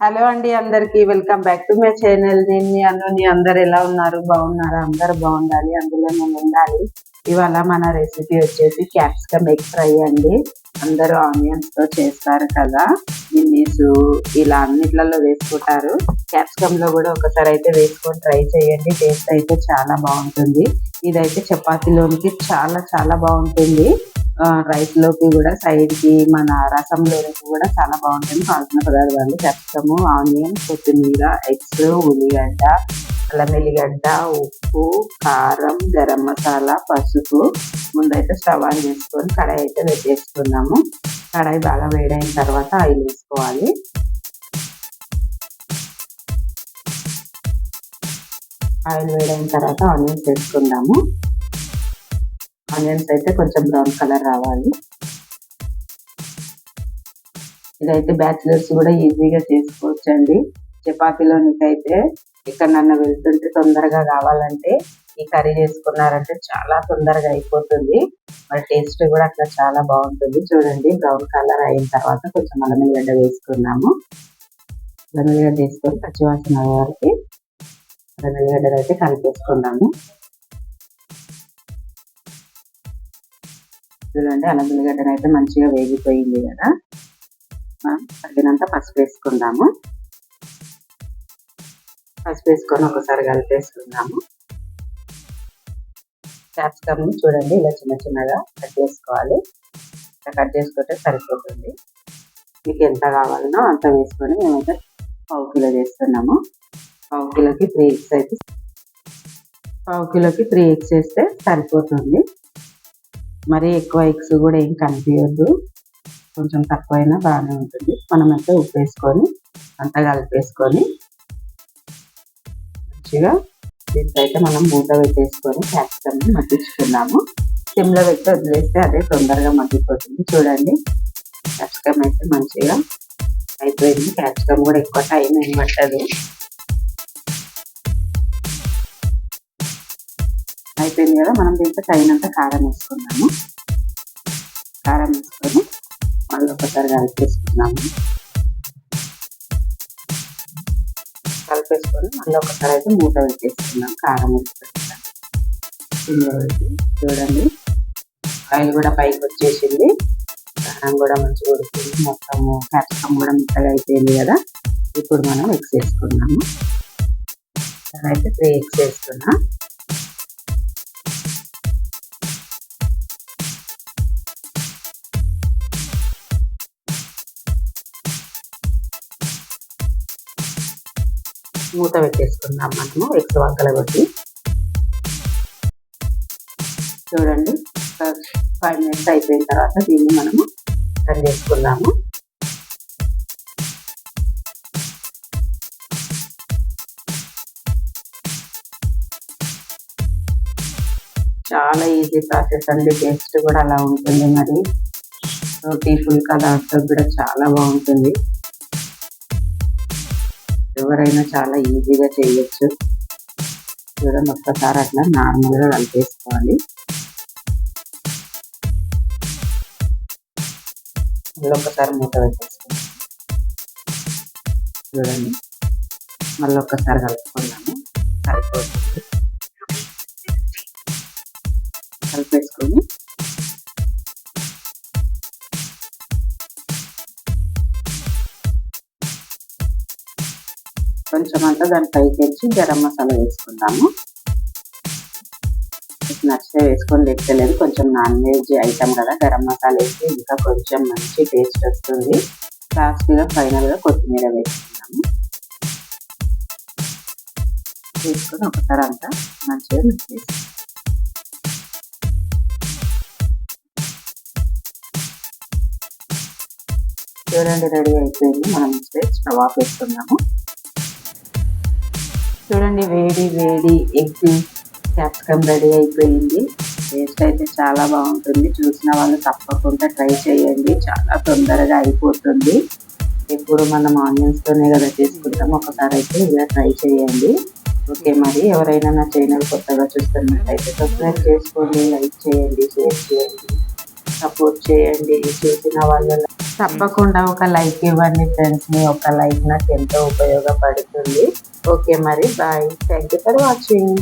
Hello అండి అందరికి welcome back to my channel. నేను మీ అన్నుని అందరు ఎలా ఉన్నారు? బాగున్నారా? అందరు బాగుండాలి అందులో నేను ఉండాలి. ఇవాళ మన రెసిపీ వచ్చేసి క్యాప్సికమ్ ఎగ్ ఫ్రై అండి. అందరూ ఆనియన్స్తో చేస్తారు కదా. మిన్నీస్ ఇలా అన్నిట్లలో వేసుకుంటారు. క్యాప్సికమ్లో కూడా ఒకసారి అయితే వేసుకొని ట్రై చేయండి. టేస్ట్ అయితే చాలా బాగుంటుంది. ఇదైతే చపాతీలోనికి చాలా చాలా బాగుంటుంది. రైస్లోకి కూడా సైడ్కి మన రసంలోకి కూడా చాలా బాగుంటుంది. కావాల్సిన పదార్థాలు చెప్తాము ఆనియన్ కొత్తిమీర ఎగ్స్ ఉల్లిగడ్డ అల్లం ఎల్లిగడ్డ ఉప్పు కారం గరం మసాలా పసుపు. ముందైతే స్టవ్ ఆన్ చేసుకొని కడాయి అయితే పెట్టేసుకున్నాము. కడాయి బాగా వేడైన తర్వాత ఆయిల్ వేసుకోవాలి. ఆయిల్ వేడైన తర్వాత ఆనియన్స్ వేసుకుందాము. ఆనియన్స్ అయితే కొంచెం బ్రౌన్ కలర్ రావాలి. ఇదైతే బ్యాచిలర్స్ కూడా ఈజీగా చేసుకోవచ్చు అండి చపాతీలోనికి అయితే ఎక్కడన్నా వెళ్తుంటే తొందరగా కావాలంటే ఈ కర్రీ చేసుకున్నారంటే చాలా తొందరగా అయిపోతుంది. మరి టేస్ట్ కూడా అట్లా చాలా బాగుంటుంది. చూడండి బ్రౌన్ కలర్ అయిన తర్వాత కొంచెం అల్లం ఎల్లిగడ్డ వేసుకున్నాము. అల్లం ఎల్లిగడ్డ వేసుకొని పచ్చివాసన వారికి అల్లం ఎల్లిగడ్డలు అయితే కలిపేసుకున్నాము చూడండి. అల్లం ఉల్లిగడ్డను అయితే మంచిగా వేగిపోయింది కదా. తగినంత పసుపు వేసుకుందాము. పసుపు వేసుకొని ఒకసారి కలిపేసుకుందాము. క్యాప్సికమ్ చూడండి ఇలా చిన్న చిన్నగా కట్ చేసుకోవాలి. ఇలా కట్ చేసుకుంటే సరిపోతుంది. మీకు ఎంత కావాలనో అంత వేసుకొని మేమైతే పావు కిలో చేస్తున్నాము. పావు కిలోకి త్రీ ఎగ్స్ అయితే పావు కిలోకి త్రీ ఎగ్స్ వేస్తే సరిపోతుంది. మరీ ఎక్కువ ఎగ్స్ కూడా ఏం కనిపించద్దు కొంచెం తక్కువైనా బాగానే ఉంటుంది. మనమైతే ఉప్పు వేసుకొని అంతా కలిపేసుకొని మంచిగా దీనికైతే మనం మూత పెట్టేసుకొని క్యాప్సికమ్ మగ్గించుకున్నాము. సిమ్లో పెట్టి వదిలేస్తే అదే తొందరగా మగ్గిపోతుంది. చూడండి క్యాప్సికమ్ అయితే మంచిగా అయిపోయింది. క్యాప్సికమ్ కూడా ఎక్కువ టైం ఏం పట్టదు. అయిపోయింది కదా మనం దీంట్లో తగినంత కారం వేసుకున్నాము కారం వేసుకొని మళ్ళీ ఒకసారి కలిపేసుకున్నాము కలిపేసుకొని మళ్ళీ ఒకసారి అయితే మూత పెట్టేసుకున్నాం కారం వేసుకుంటాం చూడండి ఆయిల్ కూడా పైకి వచ్చేసింది. కారం కూడా మంచిగా ఉడికింది. మొత్తము క్యాప్సికమ్ కూడా మెత్తగా అయిపోయింది కదా. ఇప్పుడు మనం ఎగ్స్ వేసుకున్నాము అయితే త్రీ ఎగ్స్ వేసుకున్నాం మూత పెట్టేసుకుందాం మనము. ఎగ్స్ వంకల కొట్టి చూడండి. ఫైవ్ మినిట్స్ అయిపోయిన తర్వాత దీన్ని మనము టర్న్ చేసుకుందాము. చాలా ఈజీ ప్రాసెస్ అండి. టేస్ట్ కూడా అలా ఉంటుంది మరి. రోటీ ఫుల్ కదా కూడా చాలా బాగుంటుంది. ఎవరైనా చాలా ఈజీగా చేయొచ్చు. చూడండి ఒక్కసారి అట్లా నార్మల్గా కలిపేసుకోవాలి. మళ్ళీ ఒక్కసారి మూత పెట్టేసుకోండి చూడండి మళ్ళీ ఒక్కసారి కలుపుకున్నాము సరిపోతుంది. కొంచెం అంతా దాని పైకి వచ్చి గరం మసాలా వేసుకుందాము. మీకు నచ్చితే వేసుకొని తెచ్చలేదు కొంచెం నాన్ వెజ్ ఐటమ్ కదా గరం మసాలా వేస్తే ఇంకా కొంచెం మంచి టేస్ట్ వస్తుంది. లాస్ట్గా ఫైనల్గా కొత్తిమీర వేసుకుందాము. వేసుకొని ఒకసారి అంతా మంచిగా మిక్స్ చూడండి రెడీ అయిపోయింది. మనం స్టవ్ ఆఫ్ వేసుకున్నాము చూడండి వేడి వేడి ఎగ్ క్యాప్సికమ్ రెడీ అయిపోయింది. టేస్ట్ అయితే చాలా బాగుంటుంది. చూసిన వాళ్ళు తప్పకుండా ట్రై చేయండి. చాలా తొందరగా అయిపోతుంది. ఎప్పుడు మనం ఆనియన్స్తోనే కదా చేసుకుంటాం ఒకసారి అయితే ఇలా ట్రై చేయండి. ఓకే మరి ఎవరైనా నా ఛానల్ కొత్తగా చూస్తున్నట్టయితే సబ్స్క్రైబ్ చేసుకోండి లైక్ చేయండి షేర్ చేయండి సపోర్ట్ చేయండి. చూసిన వాళ్ళు తప్పకుండా ఒక లైక్ ఇవ్వండి ఫ్రెండ్స్. మీ ఒక లైక్ నాకు ఎంతో ఉపయోగపడుతుంది. ఓకే మరి bye thank you for watching